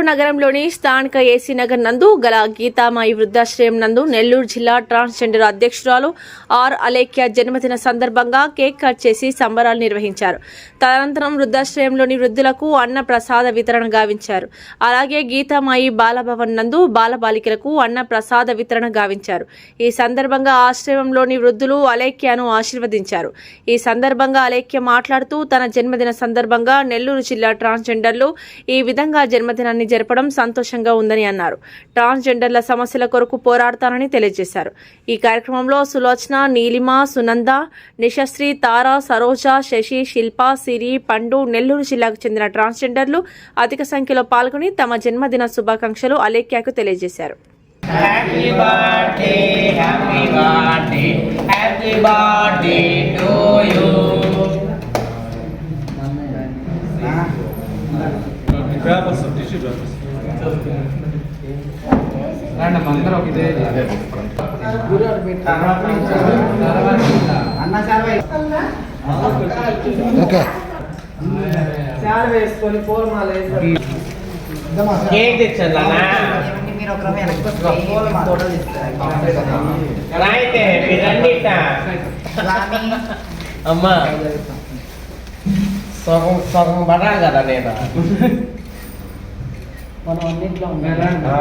నెల్లూరు నగరంలోని స్థానిక ఏసీ నగర్ నందు గల గీతామాయి వృద్ధాశ్రయం నందు నెల్లూరు జిల్లా ట్రాన్స్జెండర్ అధ్యక్షురాలు ఆర్ అలేఖ్య జన్మదిన సందర్భంగా కేక్ కట్ చేసి సంబరాలు నిర్వహించారు. తదనంతరం వృద్ధాశ్రయంలోని వృద్ధులకు అన్న ప్రసాద వితరణ గావించారు. అలాగే గీతామాయి బాలభవన్ నందు బాలబాలికలకు అన్న ప్రసాద వితరణ గావించారు. ఈ సందర్భంగా ఆశ్రయంలోని వృద్ధులు అలేఖ్యను ఆశీర్వదించారు. ఈ సందర్భంగా అలేఖ్య మాట్లాడుతూ తన జన్మదిన సందర్భంగా నెల్లూరు జిల్లా ట్రాన్స్జెండర్లు ఈ విధంగా జన్మదినాన్ని జరపడం సంతోషంగా ఉందని అన్నారు. ట్రాన్స్జెండర్ల సమస్యల కొరకు పోరాడతానని తెలియజేశారు. ఈ కార్యక్రమంలో సులోచన నీలిమ సునంద నిశశ్రీ తార సరోజ శశి శిల్ప సిరి పండు నెల్లూరు జిల్లాకు చెందిన ట్రాన్స్జెండర్లు అధిక సంఖ్యలో పాల్గొని తమ జన్మదిన శుభాకాంక్షలు అలేఖ్యకు తెలియజేశారు. Happy birthday, happy birthday, happy birthday to you. అందరం ఇదే అన్న సార్ చాలా వేసుకొని పూలమాల వేసుకొని కేక్ తెచ్చాను. అమ్మా. సగం సగం పడాలి కదా నేను. మనం అన్నింటిలో ఆ,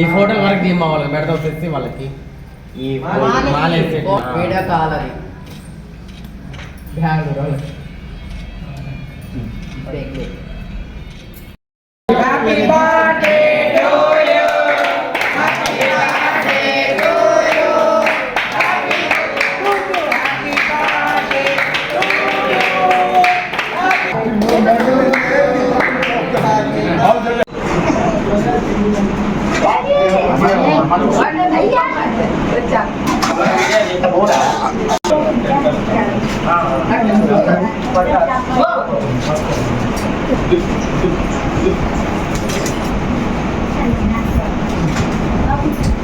ఈ ఫోటో వరకు తీయమ్మా వాళ్ళకి పెడతాం తెచ్చి వాళ్ళకి. ఈ మాలేసి వీడియో కాల్ అది. Thank you.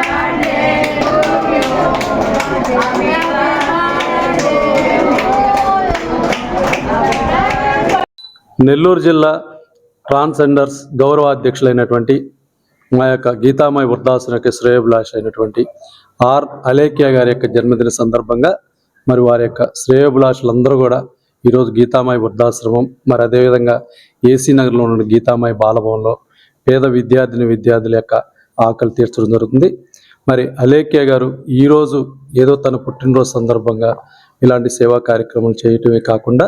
నెల్లూరు జిల్లా ట్రాన్స్జెండర్స్ గౌరవాధ్యక్షులైనటువంటి మా యొక్క గీతామయ వృద్ధాశ్రమకి శ్రేయోభిలాష అయినటువంటి ఆర్ అలేఖ్య గారి యొక్క జన్మదిన సందర్భంగా మరి వారి యొక్క శ్రేయోభిలాషులందరూ కూడా ఈరోజు గీతామయ వృద్ధాశ్రమం మరి అదేవిధంగా ఏసీ నగర్లో ఉన్న గీతామయ బాలభవన్లో పేద విద్యార్థిని విద్యార్థుల యొక్క ఆకలి తీర్చడం జరుగుతుంది. మరి అలేఖ్య గారు ఈరోజు ఏదో తన పుట్టినరోజు సందర్భంగా ఇలాంటి సేవా కార్యక్రమాలు చేయటమే కాకుండా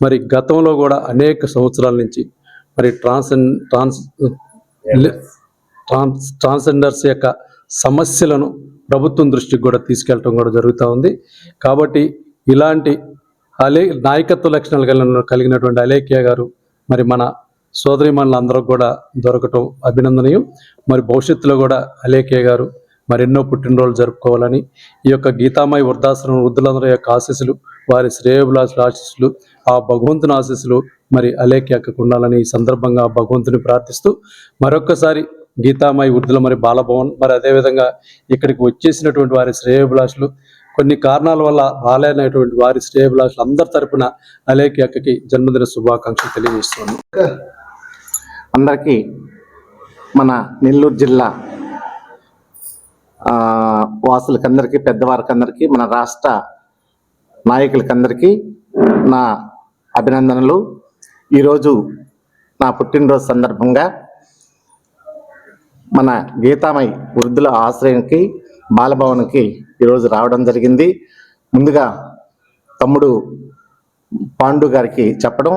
మరి గతంలో కూడా అనేక సంవత్సరాల నుంచి మరి ట్రాన్స్ ట్రాన్స్ ట్రాన్స్ ట్రాన్స్జెండర్స్ యొక్క సమస్యలను ప్రభుత్వం దృష్టికి కూడా తీసుకెళ్ళటం కూడా జరుగుతూ ఉంది. కాబట్టి ఇలాంటి అలే నాయకత్వ లక్షణాలు కలిగిన కలిగినటువంటి అలేఖ్య గారు మరి మన సోదరిమణులందరూ కూడా దొరకటం అభినందనీయం. మరి భవిష్యత్తులో కూడా అలేఖ్య గారు మరెన్నో పుట్టినరోజులు జరుపుకోవాలని ఈ యొక్క గీతామయ వృద్ధాశ్రమం వృద్ధులందరి యొక్క ఆశీస్సులు వారి శ్రేయభిలాషుల ఆశీస్సులు ఆ భగవంతుని ఆశీస్సులు మరి అలేఖ్యకు ఉండాలని ఈ సందర్భంగా భగవంతుని ప్రార్థిస్తూ మరొక్కసారి గీతామయ వృద్ధుల మరి బాలభవన్ మరి అదేవిధంగా ఇక్కడికి వచ్చేసినటువంటి వారి శ్రేయభిలాషులు కొన్ని కారణాల వల్ల రాలేనటువంటి వారి శ్రేయభిలాషులు అందరి తరపున అలేఖ్య అక్కకి జన్మదిన శుభాకాంక్షలు తెలియజేస్తున్నాను. అందరికీ మన నెల్లూరు జిల్లా వాసులకందరికీ పెద్దవారికందరికీ మన రాష్ట్ర నాయకులకందరికీ నా అభినందనలు. ఈరోజు నా పుట్టినరోజు సందర్భంగా మన గీతామై వృద్ధుల ఆశ్రయంకి బాలభవన్కి ఈరోజు రావడం జరిగింది. ముందుగా తమ్ముడు పాండు గారికి చెప్పడం.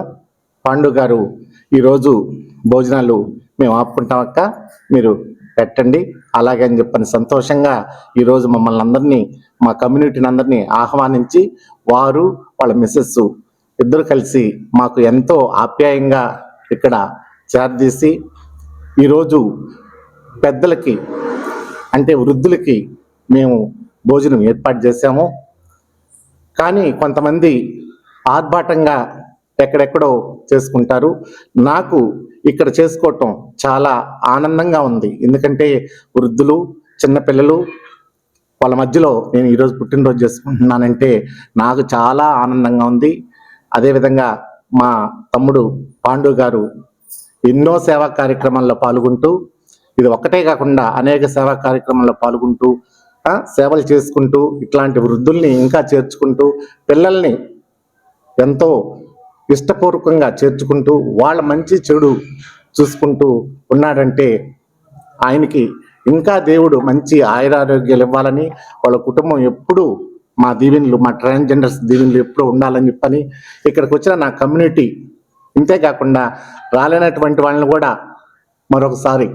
పాండు గారు ఈరోజు భోజనాలు మేము ఆపుకుంటాం అక్క. మీరు పెట్టండి. అలాగే అని చెప్పని సంతోషంగా ఈరోజు మమ్మల్ని అందరినీ మా కమ్యూనిటీని అందరినీ ఆహ్వానించి వారు వాళ్ళ మిస్సెస్ ఇద్దరు కలిసి మాకు ఎంతో ఆప్యాయంగా ఇక్కడ చేరదీసి ఈరోజు పెద్దలకి అంటే వృద్ధులకి మేము భోజనం ఏర్పాటు చేశాము. కానీ కొంతమంది ఆర్భాటంగా ఎక్కడెక్కడో చేసుకుంటారు. నాకు ఇక్కడ చేసుకోవటం చాలా ఆనందంగా ఉంది. ఎందుకంటే వృద్ధులు చిన్నపిల్లలు వాళ్ళ మధ్యలో నేను ఈరోజు పుట్టినరోజు చేసుకుంటున్నానంటే నాకు చాలా ఆనందంగా ఉంది. అదేవిధంగా మా తమ్ముడు పాండు గారు ఎన్నో సేవా కార్యక్రమాల్లో పాల్గొంటూ ఇది ఒక్కటే కాకుండా అనేక సేవా కార్యక్రమాల్లో పాల్గొంటూ సేవలు చేసుకుంటూ ఇట్లాంటి వృద్ధుల్ని ఇంకా చేర్చుకుంటూ పిల్లల్ని ఎంతో ఇష్టపూర్వకంగా చేర్చుకుంటూ వాళ్ళ మంచి చెడు చూసుకుంటూ ఉన్నాడంటే ఆయనకి ఇంకా దేవుడు మంచి ఆయురారోగ్యాలు ఇవ్వాలని వాళ్ళ కుటుంబం ఎప్పుడూ మా దీవెనలు మా ట్రాన్స్జెండర్స్ దీవెనలు ఎప్పుడూ ఉండాలని చెప్పని ఇక్కడికి వచ్చిన నా కమ్యూనిటీ ఇంతే కాకుండా రాలేనటువంటి వాళ్ళని కూడా మరొకసారి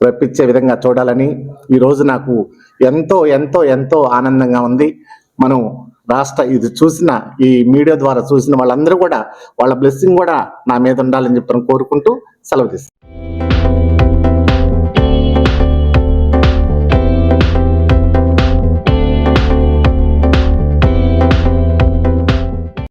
రప్పించే విధంగా చూడాలని ఈరోజు నాకు ఎంతో ఎంతో ఎంతో ఆనందంగా ఉంది. మనం రాష్ట్ర ఇది చూసిన ఈ మీడియా ద్వారా చూసిన వాళ్ళందరూ కూడా వాళ్ళ బ్లెస్సింగ్ కూడా నా మీద ఉండాలని చెప్పని కోరుకుంటూ సెలవు తీసుకుంటాను